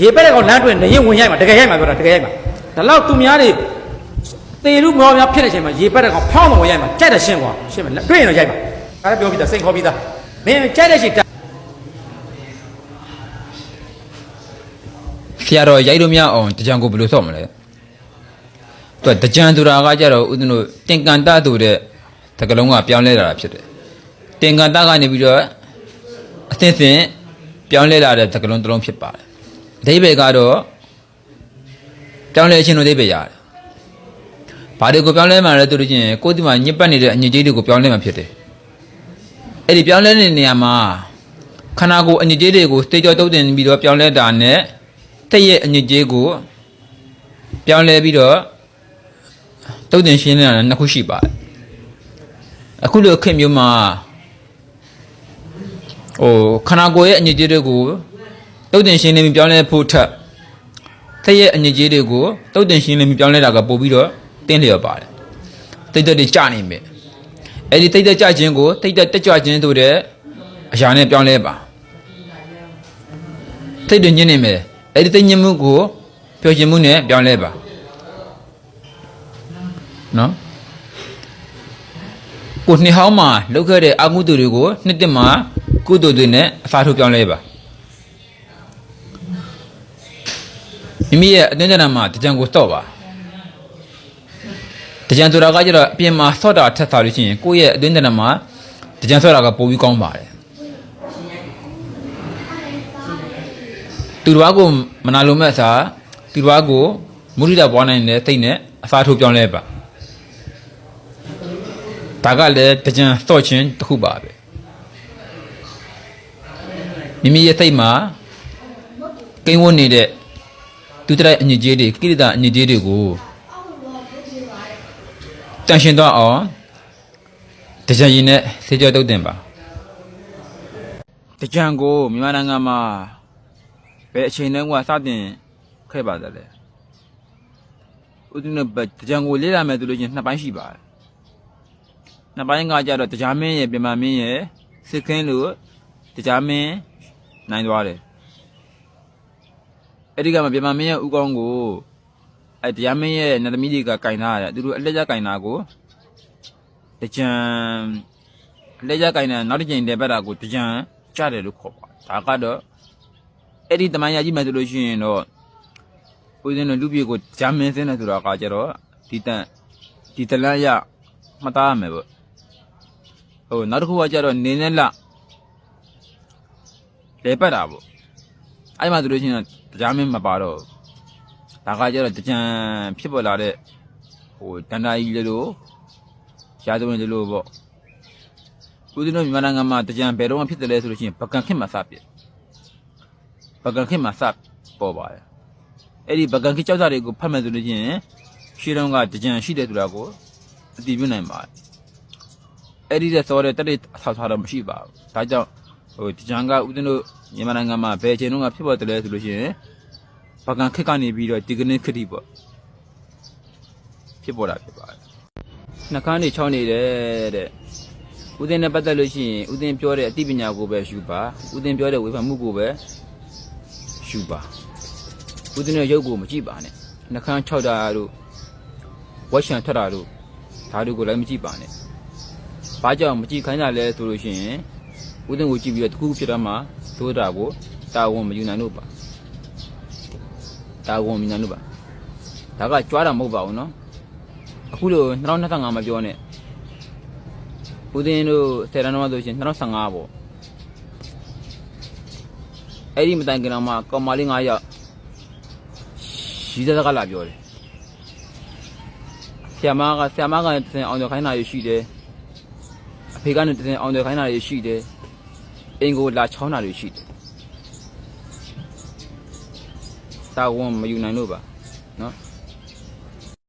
ရေပက်တဲ့ကောင်လမ်းတွင်နေရင်ဝင်ရိုက်မှာတကယ်ရိုက်မှာပြောတာတကယ်ရိုက်မှာဒါလောက်သူများတွေတေလူမောများဖြစ်တဲ့အချိန်မှာရေပက်တဲ့ကောင်ဖောင်းတော့ဝင်ရိုက်မှာကြက်တဲ့ရှင်းကွာရှင်းမလားတွေ့ရင်တော့ရိုက်မှာဒါလည်းပြောပြီးသားစိတ်ခေါ်ပြီးသားမင်းကြက်တဲ့ရှင်းတက်ဆရာတော်ရိုက်လို့မရအောင်တကြံကိုဘယ်လိုဆော့မလဲသူကတကြံသူရာကကြတော့ဦးဇင်းတို့တင်ကန်တတူတဲ့တကလုံးကပြောင်းလဲလာတာဖြစ်တယ်တင်ကန်တကနေပြီးတော့အသင့်သင့်ပြောင်းလဲလာတဲ့တကလုံးတစ်လုံးဖြစ်ပါတယ် အဓိပ္ပာယ်ကတော့ပြောင်းလဲခြင်းလို့အဓိပ္ပာယ်ရတယ်ဘာတွေကိုပြောင်းလဲမှလဲသူတို့ချင်းကိုယ်ဒီမှာညစ်ပတ်နေတဲ့အညစ်အကြေးတွေကိုပြောင်းလဲမှဖြစ်တယ်အဲ့ဒီပြောင်းလဲတဲ့နေရာမှာခန္ဓာကိုယ်အညစ်အကြေးတွေကိုစတေးကြောတုတ်တင်ပြီးတော့ပြောင်းလဲတာနဲ့တက်ရဲ့အညစ်အကြေးကိုပြောင်းလဲပြီးတော့တုတ်တင်ရှင်းနေတာနှစ်ခုရှိပါတယ်အခုလိုခေတ်မျိုးမှာဟိုခန္ဓာကိုယ်ရဲ့အညစ်အကြေးတွေကို တုတ်တင်ရှင်းနေပြီးပြောင်းလဲဖို့ထက်တက်ရဲ့အညစ်အကြေးတွေကိုတုတ်တင်ရှင်းနေပြီးပြောင်းလဲတာကပို့ပြီးတော့တင်းလျော်ပါတယ်တိတ်တက်တွေကြနေမယ်အဲ့ဒီတိတ်တက်ကြခြင်းကိုတိတ်တက်တက်ကြခြင်းဆိုတဲ့အရာနဲ့ပြောင်းလဲပါစိတ်တွေညစ်နေမယ်အဲ့ဒီသိညစ်မှုကိုပျော်ရွှင်မှုနဲ့ပြောင်းလဲပါနော်ကိုနှစ်ဟောင်းမှာလုပ်ခဲ့တဲ့အကုသိုလ်တွေကိုနှစ်တက်မှာကုသိုလ်တွေနဲ့အစားထိုးပြောင်းလဲပါ မိမိရဲ့အတင်းကြံမှာတကြံကိုစော့ပါတကြံဆိုတာကကျတော့အပြင်မှာစော့တာထက်စားလို့ရှိရင်ကိုယ့်ရဲ့အတင်းကြံမှာတကြံစော့တာကပိုပြီးကောင်းပါတယ်သူတော်ကိုမနာလိုမဲ့အစားသူတော်ကိုမုဒိတာပွားနိုင်တဲ့စိတ်နဲ့အစားထိုးပြောင်းလဲပါဒါကလည်းတကြံစော့ခြင်းတစ်ခုပါပဲမိမိရဲ့စိတ်မှာကိန်းဝတ်နေတဲ့ သူတရိုက်အညစ်အကြေးတွေကိရိတာအညစ်အကြေးတွေကိုတန်ရှင်းသွားအောင်တကြံရင်နဲ့စေကြောတုတ်တင်ပါတကြံကိုမြန်မာနိုင်ငံမှာဘယ်အချိန်တုန်းကစတင်ခဲ့ပါသလဲဥဒုနဲ့တကြံကိုလေ့လာမယ်ဆိုလို့ချင်းနှစ်ပိုင်းရှိပါတယ်နှစ်ပိုင်းကကြတော့တရားမင်းရဲ့ပြမမင်းရဲ့စစ်ခင်းလို့တရားမင်းနိုင်သွားတယ် အဲ့ဒီကမှပြမမင်းရဲ့ဥကောင်းကိုအဲတရားမင်းရဲ့နတ်သမီးတွေကကင်ထားရတယ်သူတို့အလက်ကျကင်တာကိုတကြံအလက်ကျကင်တာနောက်တစ်ချိန်တည်းပတ်တာကိုတကြံကြတယ်လို့ခေါ်ပါတယ်ဒါကတော့အဲ့ဒီတမန်ရကြီးမှဆိုလို့ရှိရင်တော့ဦးဇင်းတို့လူပြေကိုဂျာမင်စင်းတယ်ဆိုတာကကြတော့ဒီတန်ဒီတလန်းရမှတ်သားရမယ်ပေါ့ဟိုနောက်တစ်ခုကကြတော့နေနဲ့လလေပတ်တာပေါ့ အဲ့မှာဆိုလို့ရှိရင်ဂျာမင်မပါတော့ဒါကကြတော့တကြံဖြစ်ပေါ်လာတဲ့ဟိုတန်တာကြီးလေလို့ရှားသွင်းလေလို့ပေါ့ဦးဇင်းတို့မြန်မာနိုင်ငံမှာတကြံဘယ်တော့မှဖြစ်တယ်လဲဆိုလို့ရှိရင်ပကံခစ်မှာစပြစ်ပကံခေတ်မှာစပေါ်ပါတယ်အဲ့ဒီပကံခေတ်ကြောက်စာတွေကိုဖတ်မယ်ဆိုလို့ချင်းရှေးတုန်းကကြံရှိတယ်ဆိုတာကိုအတည်ပြုနိုင်ပါတယ်အဲ့ဒီတဲ့စောတဲ့တက်တဲ့အထောက်ထားတော့မရှိပါဘူးဒါကြောင့် ဟိုကြံကဦးဇင်းတို့မြန်မာနိုင်ငံမှာဘယ်အချိန်တုန်းကဖြစ်ပေါ်တယ်လဲဆိုလို့ချင်းပကံခေတ်ကနေပြီးတော့ဒီကနေ့ခေတ်ထိပေါ့ဖြစ်ပေါ်တာဖြစ်ပါတယ်နှကန်းနေချောင်းနေတယ်တဲ့ဦးသင်နဲ့ပတ်သက်လို့ရှိရင်ဦးသင်ပြောတဲ့အသိပညာကိုပဲယူပါဦးသင်ပြောတဲ့ဝေဖန်မှုကိုပဲရှုပါဦးဇင်းရဲ့ရုပ်ကိုမကြည့်ပါနဲ့နှကန်း၆တာတို့ဝက်ရှံထွက်တာတို့ဒါတို့ကိုလည်းမကြည့်ပါနဲ့ဘာကြောင့်မကြည့်ခိုင်းတာလဲဆိုလို့ရှိရင် ဦးဇင်းကိုကြည့်ပြီးတော့တခုခုဖြစ်တော့မှသိုးတာကိုတာဝန်မယူနိုင်လို့ပါတာဝန်မယူနိုင်လို့ပါဒါကကြွားတာမဟုတ်ပါဘူးနော်အခုလို2025မှာပြောနေဦးဇင်းတို့ဆယ်တန်းတော့ဆိုရှင်2015ပေါ့အဲ့ဒီမတိုင်ခင်တော့မှကောင်မလေး9ယောက်ရီးစက်ကလာပြောတယ်ဆရာမကဆရာမကတည်းအောင်တယ်ခိုင်းတာရရှိတယ်အဖေကလည်းတည်းအောင်တယ်ခိုင်းတာရရှိတယ် အင်ကိုလာချောင်းတာရရှိတယ်တာဝန်မယူနိုင်လို့ပါနော်